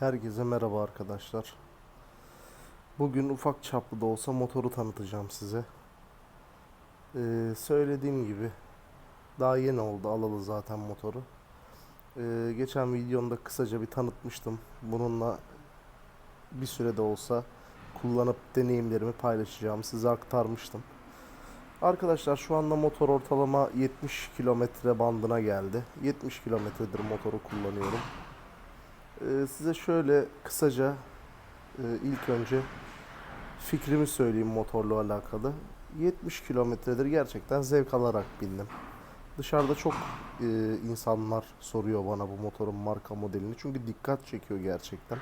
Herkese merhaba arkadaşlar. Bugün ufak çaplı da olsa motoru tanıtacağım size. Ee, söylediğim gibi daha yeni oldu alalı zaten motoru. Ee, geçen videomda kısaca bir tanıtmıştım. Bununla bir sürede olsa kullanıp deneyimlerimi paylaşacağım. Size aktarmıştım. Arkadaşlar şu anda motor ortalama 70 kilometre bandına geldi. 70 kilometredir motoru kullanıyorum. Ee, size şöyle kısaca e, ilk önce fikrimi söyleyeyim motorla alakalı. 70 kilometredir gerçekten zevk alarak bindim. Dışarıda çok e, insanlar soruyor bana bu motorun marka modelini. Çünkü dikkat çekiyor gerçekten.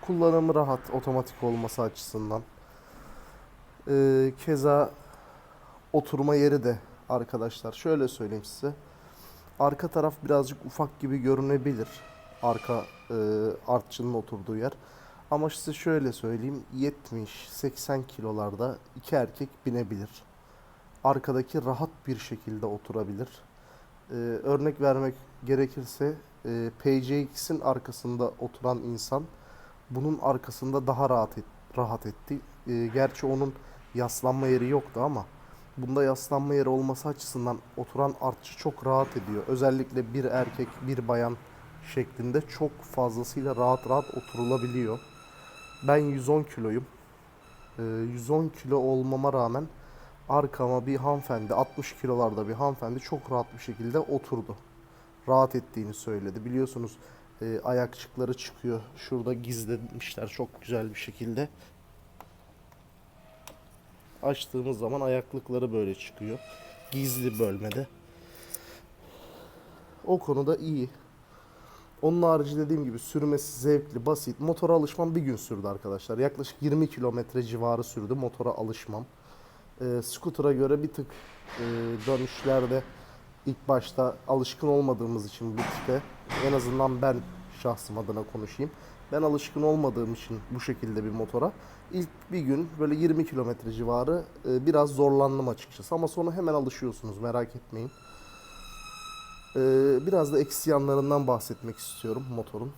Kullanımı rahat, otomatik olması açısından. Ee, keza oturma yeri de arkadaşlar şöyle söyleyeyim size. Arka taraf birazcık ufak gibi görünebilir. Arka e, artçının oturduğu yer. Ama size şöyle söyleyeyim 70-80 kilolarda iki erkek binebilir. Arkadaki rahat bir şekilde oturabilir. E, örnek vermek gerekirse e, PCX'in arkasında oturan insan bunun arkasında daha rahat et, rahat etti. E, gerçi onun yaslanma yeri yoktu ama bunda yaslanma yeri olması açısından oturan artçı çok rahat ediyor. Özellikle bir erkek bir bayan şeklinde çok fazlasıyla rahat rahat oturulabiliyor. Ben 110 kiloyum. Ee, 110 kilo olmama rağmen arkama bir hanımefendi 60 kilolarda bir hanımefendi çok rahat bir şekilde oturdu. Rahat ettiğini söyledi. Biliyorsunuz e, ayakçıkları çıkıyor. Şurada gizlemişler çok güzel bir şekilde. Açtığımız zaman ayaklıkları böyle çıkıyor. Gizli bölmede. O konuda iyi. Onun harici dediğim gibi sürmesi zevkli, basit. Motora alışmam bir gün sürdü arkadaşlar. Yaklaşık 20 kilometre civarı sürdü motora alışmam. Ee, scooter'a göre bir tık e, dönüşlerde ilk başta alışkın olmadığımız için bu tipe en azından ben şahsım adına konuşayım. Ben alışkın olmadığım için bu şekilde bir motora ilk bir gün böyle 20 kilometre civarı e, biraz zorlandım açıkçası ama sonra hemen alışıyorsunuz merak etmeyin. Ee, biraz da eksi yanlarından bahsetmek istiyorum motorun.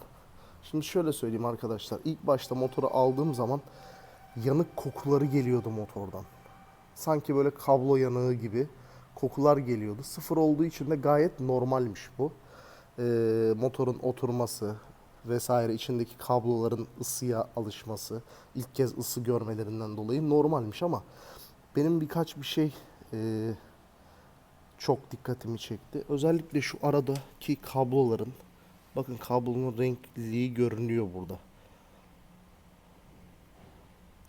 Şimdi şöyle söyleyeyim arkadaşlar. İlk başta motoru aldığım zaman yanık kokuları geliyordu motordan. Sanki böyle kablo yanığı gibi kokular geliyordu. Sıfır olduğu için de gayet normalmiş bu. Ee, motorun oturması vesaire içindeki kabloların ısıya alışması, ilk kez ısı görmelerinden dolayı normalmiş ama benim birkaç bir şey e, çok dikkatimi çekti. Özellikle şu aradaki kabloların bakın kablonun renkliliği görünüyor burada.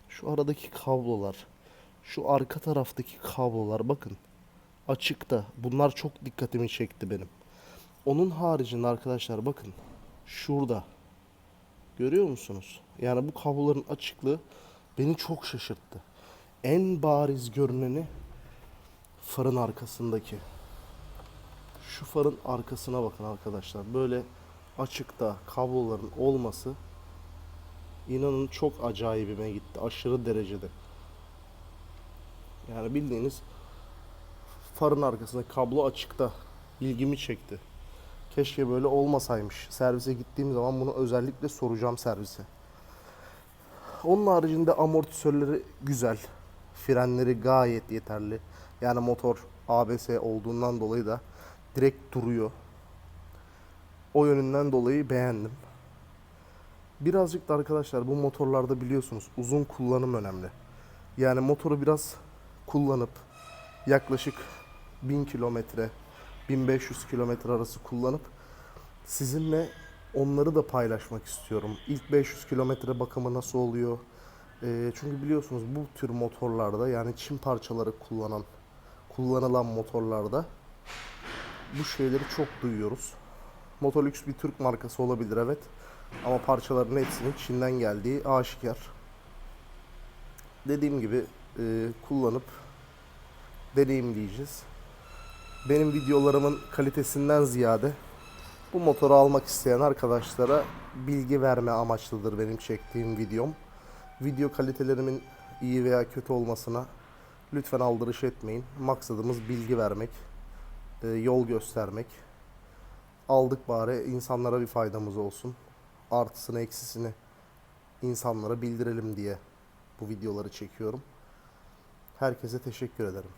Şu aradaki kablolar, şu arka taraftaki kablolar bakın açıkta. Bunlar çok dikkatimi çekti benim. Onun haricinde arkadaşlar bakın şurada görüyor musunuz? Yani bu kabloların açıklığı beni çok şaşırttı. En bariz görüneni farın arkasındaki. Şu farın arkasına bakın arkadaşlar. Böyle açıkta kabloların olması inanın çok acayibime gitti. Aşırı derecede. Yani bildiğiniz farın arkasında kablo açıkta. İlgimi çekti. Keşke böyle olmasaymış. Servise gittiğim zaman bunu özellikle soracağım servise. Onun haricinde amortisörleri güzel. Frenleri gayet yeterli. Yani motor ABS olduğundan dolayı da direkt duruyor. O yönünden dolayı beğendim. Birazcık da arkadaşlar bu motorlarda biliyorsunuz uzun kullanım önemli. Yani motoru biraz kullanıp yaklaşık 1000 kilometre 1500 kilometre arası kullanıp sizinle onları da paylaşmak istiyorum. İlk 500 kilometre bakımı nasıl oluyor? Ee, çünkü biliyorsunuz bu tür motorlarda yani çim parçaları kullanan kullanılan motorlarda bu şeyleri çok duyuyoruz. Motolux bir Türk markası olabilir evet. Ama parçaların hepsinin Çin'den geldiği aşikar. Dediğim gibi e, kullanıp deneyimleyeceğiz. Benim videolarımın kalitesinden ziyade bu motoru almak isteyen arkadaşlara bilgi verme amaçlıdır benim çektiğim videom. Video kalitelerimin iyi veya kötü olmasına lütfen aldırış etmeyin. Maksadımız bilgi vermek, e, yol göstermek. Aldık bari insanlara bir faydamız olsun. artısını eksisini insanlara bildirelim diye bu videoları çekiyorum. Herkese teşekkür ederim.